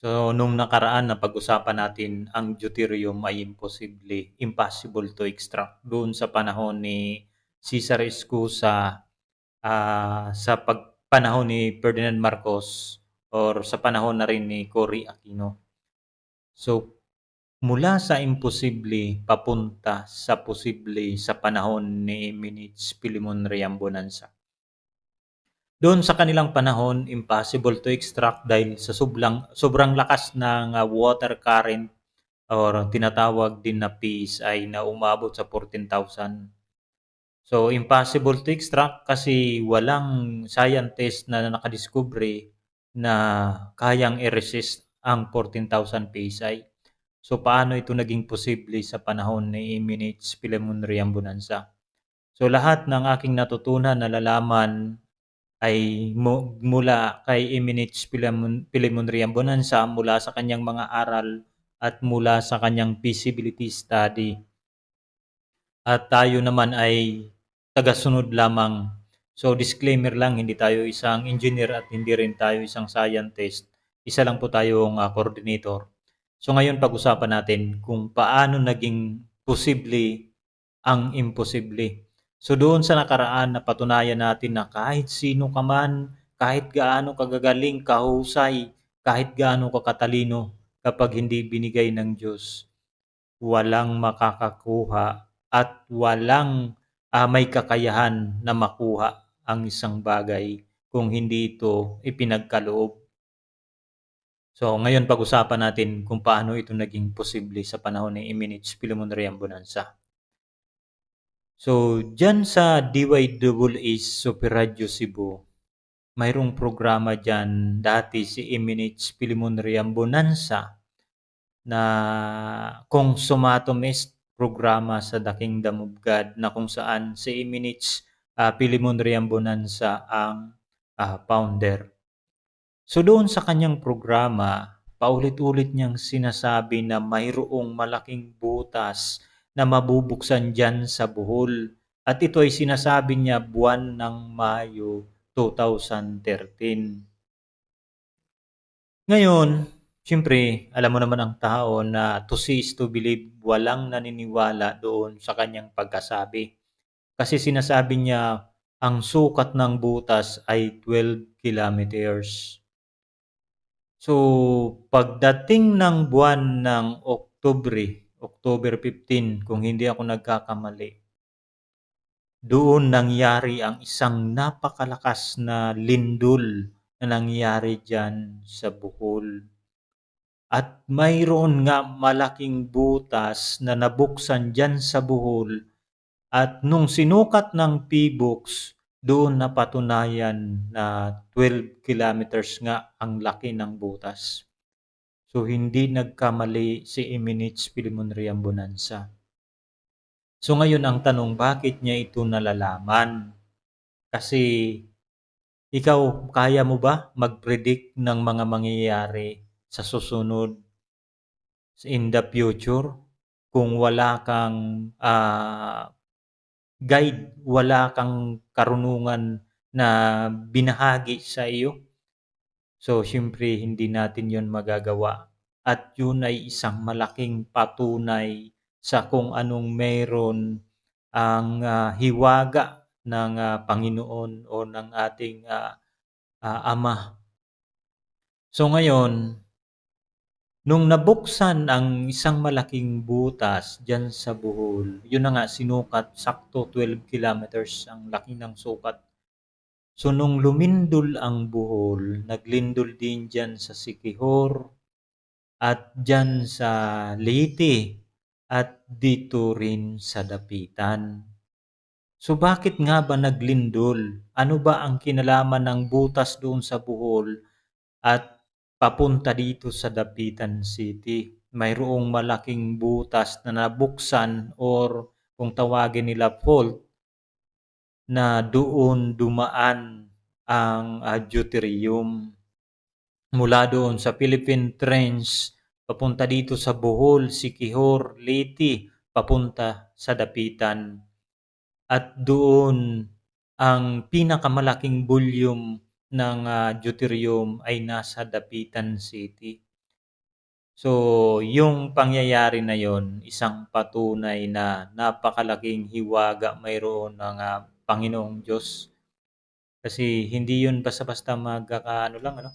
So, nung nakaraan napag-usapan natin ang deuterium ay imposible, impossible to extract doon sa panahon ni Cesar Escusa ah, sa pag panahon ni Ferdinand Marcos or sa panahon na rin ni Cory Aquino. So, mula sa imposible papunta sa posible sa panahon ni Eminich Pilimon Bonanza. Doon sa kanilang panahon, impossible to extract dahil sa sobrang, sobrang lakas ng uh, water current or tinatawag din na ay na umabot sa 14,000. So, impossible to extract kasi walang scientist na nakadiskubre na kayang i-resist ang 14,000 PSI. So, paano ito naging posible sa panahon ni Eminich Philemon Bonanza? So, lahat ng aking natutunan, nalalaman ay mula kay Eminich Pilemon, Pilemon Bonanza mula sa kanyang mga aral at mula sa kanyang feasibility study. At tayo naman ay tagasunod lamang. So disclaimer lang, hindi tayo isang engineer at hindi rin tayo isang scientist. Isa lang po tayong uh, coordinator. So ngayon pag-usapan natin kung paano naging posible ang imposible. So doon sa nakaraan napatunayan natin na kahit sino ka man, kahit gaano kagagaling, kahusay, kahit gaano kakatalino, kapag hindi binigay ng Diyos, walang makakakuha at walang uh, may kakayahan na makuha ang isang bagay kung hindi ito ipinagkaloob. So ngayon pag-usapan natin kung paano ito naging posible sa panahon ni Eminich Philemon Bonanza. So, dyan sa DYAA Super Radio Cebu, mayroong programa dyan dati si Eminich Pilimon Bonanza na kung sumatomist programa sa The Kingdom of God na kung saan si Eminich uh, Pilimon Bonanza ang uh, founder. So doon sa kanyang programa, paulit-ulit niyang sinasabi na mayroong malaking butas na mabubuksan dyan sa Bohol. At ito ay sinasabi niya buwan ng Mayo 2013. Ngayon, siyempre, alam mo naman ang tao na to see is to believe, walang naniniwala doon sa kanyang pagkasabi. Kasi sinasabi niya, ang sukat ng butas ay 12 kilometers. So, pagdating ng buwan ng Oktubre, October 15 kung hindi ako nagkakamali. Doon nangyari ang isang napakalakas na lindol na nangyari dyan sa Bohol. At mayroon nga malaking butas na nabuksan dyan sa Bohol at nung sinukat ng P-Books, doon napatunayan na 12 kilometers nga ang laki ng butas. So, hindi nagkamali si Eminich Pilimon Bonanza. So, ngayon ang tanong, bakit niya ito nalalaman? Kasi, ikaw, kaya mo ba mag-predict ng mga mangyayari sa susunod in the future? Kung wala kang uh, guide, wala kang karunungan na binahagi sa iyo, So, siyempre, hindi natin yon magagawa. At yun ay isang malaking patunay sa kung anong meron ang uh, hiwaga ng uh, Panginoon o ng ating uh, uh, Ama. So ngayon, nung nabuksan ang isang malaking butas dyan sa Bohol, yun na nga sinukat, sakto 12 kilometers ang laki ng sukat So nung lumindol ang buhol, naglindol din dyan sa Sikihor at dyan sa Leyte at dito rin sa Dapitan. So bakit nga ba naglindol? Ano ba ang kinalaman ng butas doon sa buhol at papunta dito sa Dapitan City? Mayroong malaking butas na nabuksan or kung tawagin nila fault na doon dumaan ang uh, deuterium mula doon sa Philippine Trench papunta dito sa Bohol, Sikihor, Leyte, papunta sa Dapitan. At doon ang pinakamalaking volume ng uh, deuterium ay nasa Dapitan City. So, yung pangyayari na yun, isang patunay na napakalaking hiwaga mayroon ng ah, Panginoong Diyos. Kasi hindi yun basta-basta magkakaano lang, ano?